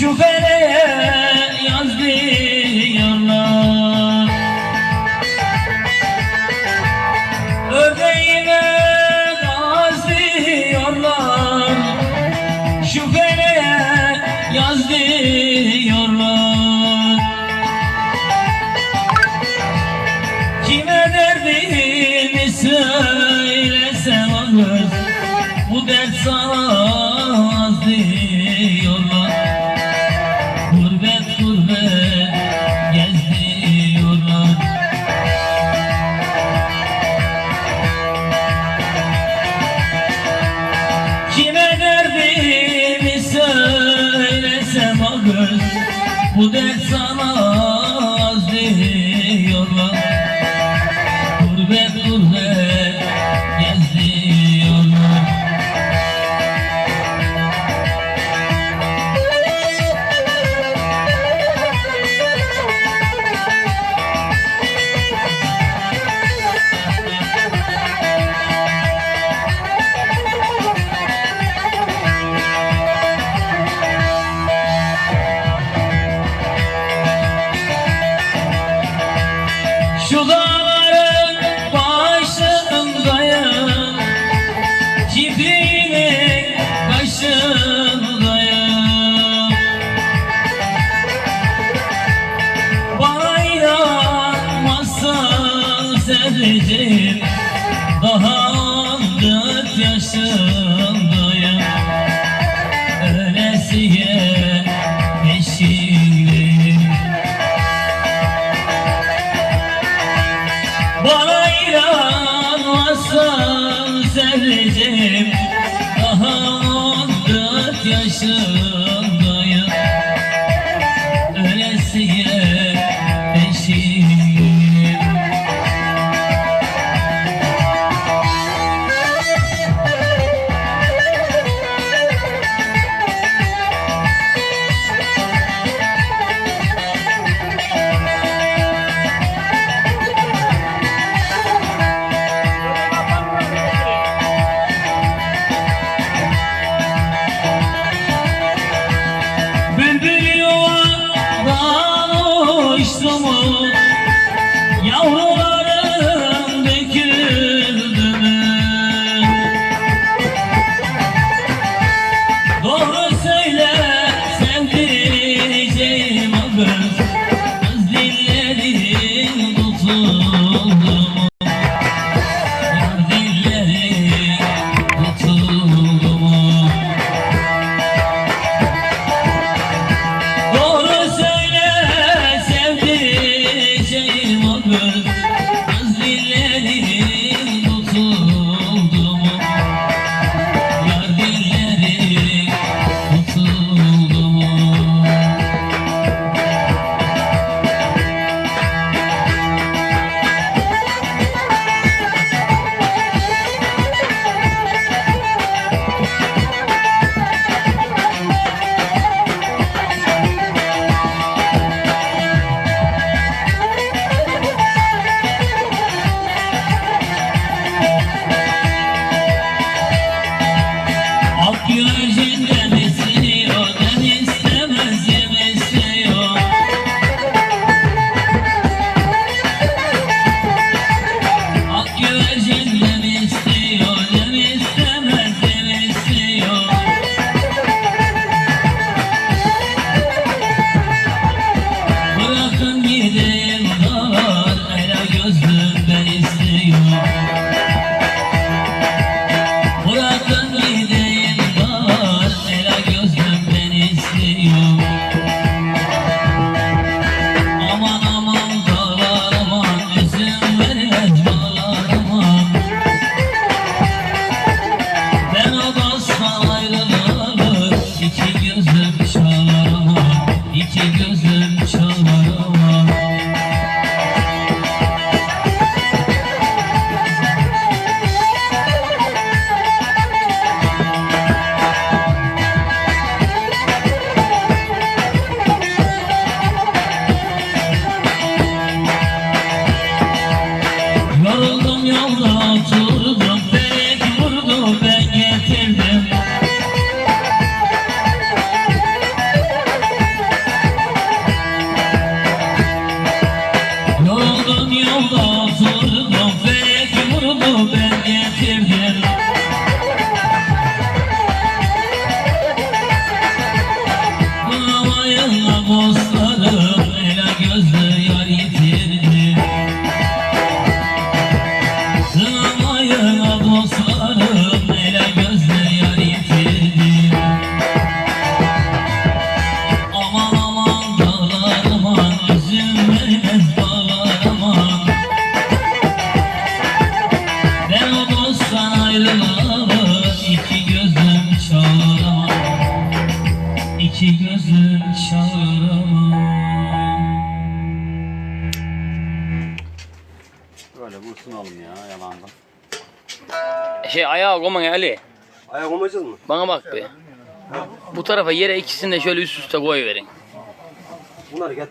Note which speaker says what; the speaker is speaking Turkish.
Speaker 1: Şüphele yazdım poder. Şu dağların başındayım. Cibrinin başındayım. Bana inanmazsan sevdim Recep Daha on dört yaşım. Hum. সবার
Speaker 2: Öyle bir ısınalım ya yalandan.
Speaker 1: Şey ayağa koyman Ali.
Speaker 3: Ayak olmayacağız mı?
Speaker 1: Bana bak be. Bu tarafa yere ikisini de şöyle üst üste koy verin.
Speaker 3: Bunları getir.